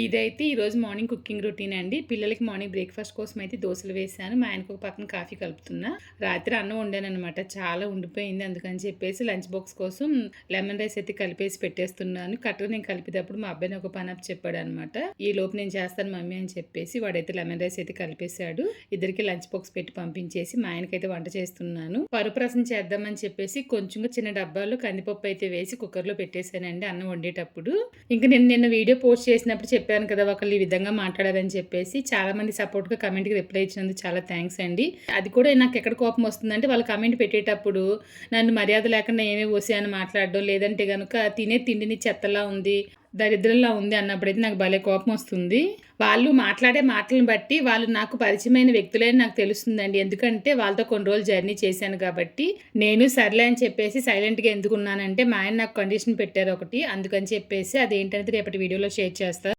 ఇదైతే ఈరోజు morning cooking routine అండి. పిల్లలకి మార్నింగ్ బ్రేక్ఫాస్ట్ కోసం అయితే దోశలు వేసాను మా ఆయనకు ఒక పక్కన కాఫీ కలుపుతున్నా. రాత్రి అన్నం వండాను అనమాట చాలా ఉండిపోయింది అందుకని చెప్పేసి లంచ్ బాక్స్ కోసం లెమన్ రైస్ అయితే కలిపేసి పెట్టేస్తున్నాను. కరెక్ట్గా నేను కలిపేటప్పుడు మా అబ్బాయిని ఒక పని అప్ చెప్పాడు అనమాట ఈ లోపు నేను చేస్తాను మమ్మీ అని చెప్పేసి వాడైతే లెమన్ రైస్ అయితే కలిపేశాడు. ఇద్దరికి లంచ్ బాక్స్ పెట్టి పంపించేసి మా ఆయనకైతే వంట చేస్తున్నాను. పరుపు రసం చేద్దామని చెప్పేసి కొంచెం చిన్న డబ్బాలో కందిపప్పు అయితే వేసి కుక్కర్లో పెట్టేశానండి అన్నం వండేటప్పుడు. ఇంకా నేను నిన్న వీడియో పోస్ట్ చేసినప్పుడు చెప్పాను కదా ఒకళ్ళు ఈ విధంగా మాట్లాడారని చెప్పేసి చాలా మంది కమెంట్కి రిప్లై ఇచ్చినందుకు చాలా థ్యాంక్స్ అండి. అది కూడా నాకు ఎక్కడ కోపం వస్తుందంటే వాళ్ళు కమెంట్ పెట్టేటప్పుడు నన్ను మర్యాద లేకుండా ఏమే అని మాట్లాడడం లేదంటే కనుక తినే తిండిని చెత్తలా ఉంది దరిద్రంలా ఉంది అన్నప్పుడైతే నాకు భలే కోపం వస్తుంది. వాళ్ళు మాట్లాడే మాటలను బట్టి వాళ్ళు నాకు పరిచయమైన వ్యక్తులని నాకు తెలుస్తుందండి. ఎందుకంటే వాళ్ళతో కొన్ని రోజులు జర్నీ చేశాను కాబట్టి నేను సర్లే అని చెప్పేసి సైలెంట్గా ఎందుకున్నానంటే మా ఆయన నాకు కండిషన్ పెట్టారు ఒకటి అందుకని చెప్పేసి అదేంటనేది రేపటి వీడియోలో షేర్ చేస్తాను